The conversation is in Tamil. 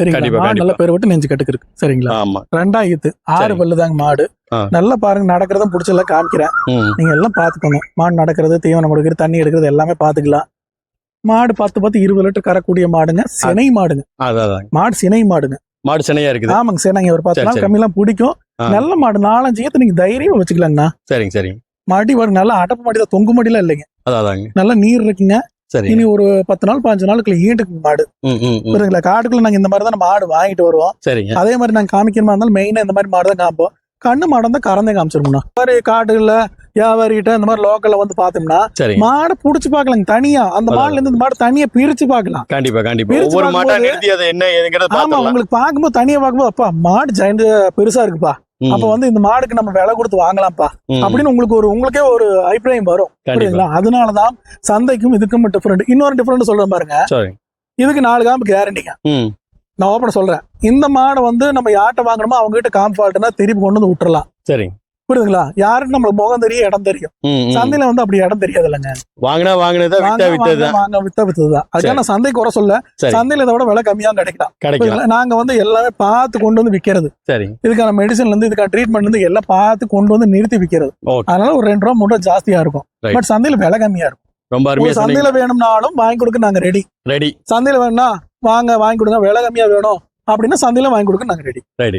சரிங்களா? மாடு நல்ல. பேர் விட்டு நெஞ்சு கட்டுக்கு இருக்கு சரிங்களா ரெண்டாயிரத்து ஆறு சரி. பல்லு தாங்க மாடு. நல்லா பாருங்க நடக்கிறதும் பிடிச்செல்லாம் காமிக்கிறேன். நீங்க எல்லாம் பாத்துக்கோங்க மாடு நடக்கிறது தீவனம் கொடுக்கறது தண்ணி எடுக்கிறது எல்லாமே பாத்துக்கலாம் மாடு பத்து பத்து இருபது லிட்டர் கறக்கூடிய மாடுங்க. சினை மாடுங்க. மாடு சினை மாடுங்க. மாடு சென்னையா இருக்குது. ஆமாங்க சினைங்க. ஒரு பத்து நாள். கம்மியெல்லாம் பிடிக்கும். நல்ல மாடு. நாலஞ்சு ஏத்து நீங்க தைரியமா வச்சுக்கலாங்கண்ணா. சரிங்க சரிங்க. மாடி வரும் நல்லா அடப்பு மாடி தான் தொங்கு மாடிலாம் இல்லைங்க. நல்லா நீர் இருக்குங்க. சரி. இனி ஒரு பத்து நாள் பாஞ்சு நாளுக்குள்ள ஈண்டுக்கு மாடு. புரியுதுங்களா? காட்டுக்குள்ள நாங்க இந்த மாதிரி தான் மாடு வாங்கிட்டு வருவோம். சரிங்க. அதே மாதிரி நாங்க காமிக்கிற மாதிரி இருந்தாலும் மெயினா இந்த மாதிரி மாடு தான் காமிப்போம். கண்ணு மாடு தான் கறந்தே காமிச்சிருக்கோம்னா மாதிரி காட்டுகள்ல வியாபாரிகிட்ட இந்த மாதிரி லோக்கல்ல வந்து பார்த்தோம்னா சரிங்க மாடை புடிச்சு பார்க்கலாங்க தனியா. அந்த. மாடுல இருந்து இந்த மாடு தனியா பிரிச்சு பார்க்கலாம். கண்டிப்பா கண்டிப்பா. ஒவ்வொரு மாட்டா நிறுத்தி அதை என்ன ஏதுங்கிறத ஆமா உங்களுக்கு பார்க்கும்போது தனியா பார்க்கும்போது அப்பா மாடு ஜெயண்ட் பெருசா இருக்குப்பா. அப்ப வந்து இந்த மாடுக்கு நம்ம விலை கொடுத்து வாங்கலாம்ப்பா. அப்படின்னு உங்களுக்கு ஒரு உங்களுக்கே ஒரு அபிப்பிராயம் வரும். புரியுதுங்களா? அதனாலதான் சந்தைக்கும் இதுக்கும் டிஃபரெண்ட் இன்னொரு டிஃபரெண்ட் சொல்றேன் பாருங்க. சரி. இதுக்கு நாலு காம்பு கேரண்டிங்க நான் ஓப்பன் சொல்றேன். இந்த மாடை வந்து நம்ம யார்கிட்ட வாங்கணுமோ அவங்க கிட்ட காம்பு ஃபால்ட்னா திருப்பி கொண்டு வந்து விட்டுறலாம். சரிங்க புரியுதுங்களா? யாருக்கு நம்மளுக்கு முகம் தெரியும் இடம் தெரியும். சந்தையில வந்து அப்படி இடம் தெரியாது இல்லைங்க வாங்கினா வாங்கினதா வித்தா வித்ததுதான் வாங்க வித்த வித்ததுதான் அதுக்காக நான் சந்தை குறை சொல்ல சரி. சந்தையில இதை விட விலை கம்மியா கிடைக்கலாம். கிடைக்கலாம்? நாங்க வந்து எல்லாமே பார்த்து கொண்டு வந்து விக்கிறது. சரிங்க இதுக்கான மெடிசன்ல இருந்து இதுக்கான ட்ரீட்மெண்ட் இருந்து எல்லாம் பார்த்து கொண்டு வந்து நிறுத்தி விக்கிறது. ஓகே அதனால ஒரு ரெண்டு ரூபா மூணு ரூபா ஜாஸ்தியா இருக்கும். பட் சந்தையில விலை கம்மியா இருக்கும். ரொம்ப அருமையா சந்தையில வேணும்னாலும் வாங்கி கொடுக்க நாங்க ரெடி ரெடி சந்தையில வேணும்னா வாங்க வாங்கி கொடுங்க விலை கம்மியா வேணும். அப்படின்னா சந்தையில வாங்கி கொடுக்க நாங்க ரெடி ரெடி